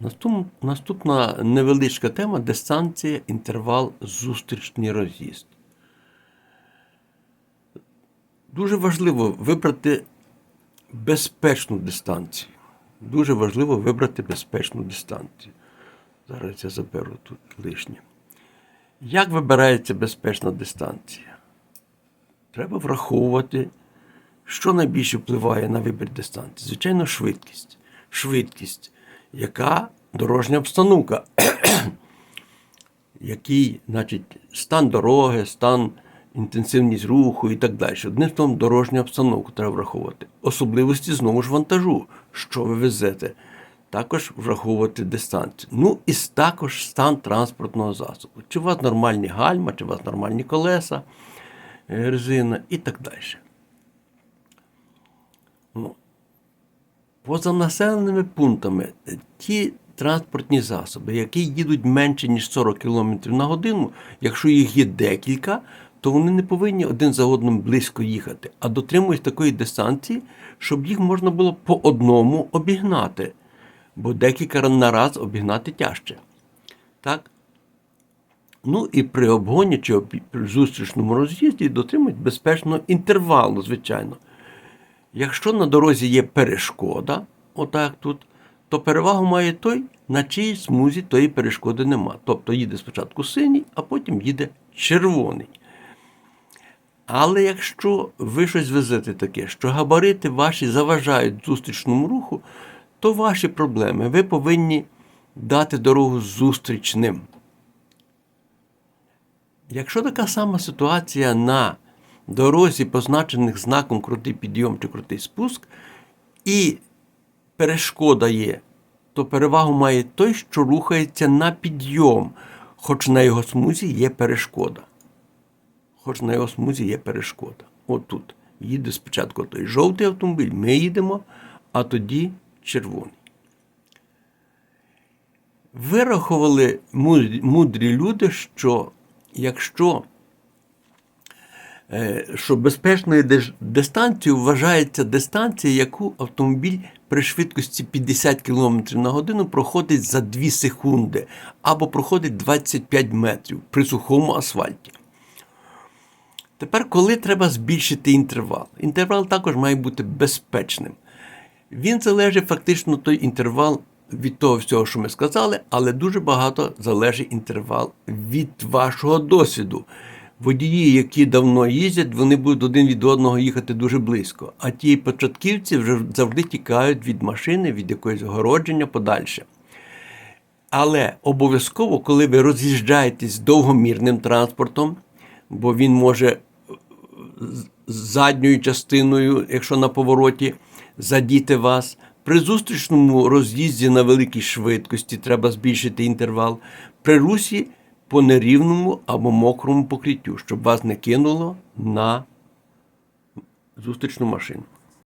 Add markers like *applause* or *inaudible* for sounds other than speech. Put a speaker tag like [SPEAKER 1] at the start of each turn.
[SPEAKER 1] Наступ- Наступна невеличка тема дистанція, інтервал, зустрічний роз'їзд. Дуже важливо вибрати безпечну дистанцію. Дуже важливо вибрати безпечну дистанцію. Зараз я заберу тут лишнє. Як вибирається безпечна дистанція? Треба враховувати, що найбільше впливає на вибір дистанції. Звичайно, швидкість. Швидкість, яка дорожня обстановка, *clears throat* який, значить, стан дороги, стан інтенсивність руху і так далі. Одним словом, дорожню обстановку треба враховувати. Особливості знову ж вантажу, що ви везете. Також враховувати дистанцію. Ну і також стан транспортного засобу. Чи у вас нормальні гальма, чи у вас нормальні колеса, е, резина і так далі. Поза населеними пунктами е, ті транспортні засоби, які їдуть менше, ніж 40 км на годину, якщо їх є декілька, то вони не повинні один за одним близько їхати, а дотримують такої дистанції, щоб їх можна було по одному обігнати. Бо декілька на раз обігнати тяжче. Так? Ну і при обгоні чи зустрічному роз'їзді дотримують безпечного інтервалу, звичайно. Якщо на дорозі є перешкода, отак тут, то перевагу має той, на чиїй смузі тої перешкоди нема. Тобто їде спочатку синій, а потім їде червоний. Але якщо ви щось везете таке, що габарити ваші заважають зустрічному руху, то ваші проблеми. Ви повинні дати дорогу зустрічним. Якщо така сама ситуація на дорозі, позначених знаком крутий підйом чи крутий спуск, і перешкода є, то перевагу має той, що рухається на підйом, хоч на його смузі є перешкода. Хоч на його смузі є перешкода. От тут. Їде спочатку той жовтий автомобіль, ми їдемо, а тоді червоний. Вирахували мудрі, люди, що якщо що безпечною дистанцією вважається дистанція, яку автомобіль при швидкості 50 км на годину проходить за 2 секунди або проходить 25 метрів при сухому асфальті. Тепер, коли треба збільшити інтервал? Інтервал також має бути безпечним. Він залежить фактично той інтервал від того всього, що ми сказали, але дуже багато залежить інтервал від вашого досвіду. Водії, які давно їздять, вони будуть один від одного їхати дуже близько. А ті початківці вже завжди тікають від машини, від якогось огородження подальше. Але обов'язково, коли ви роз'їжджаєтесь довгомірним транспортом, бо він може задньою частиною, якщо на повороті, задіти вас. При зустрічному роз'їзді на великій швидкості треба збільшити інтервал. При русі по нерівному або мокрому покриттю, щоб вас не кинуло на зустрічну машину.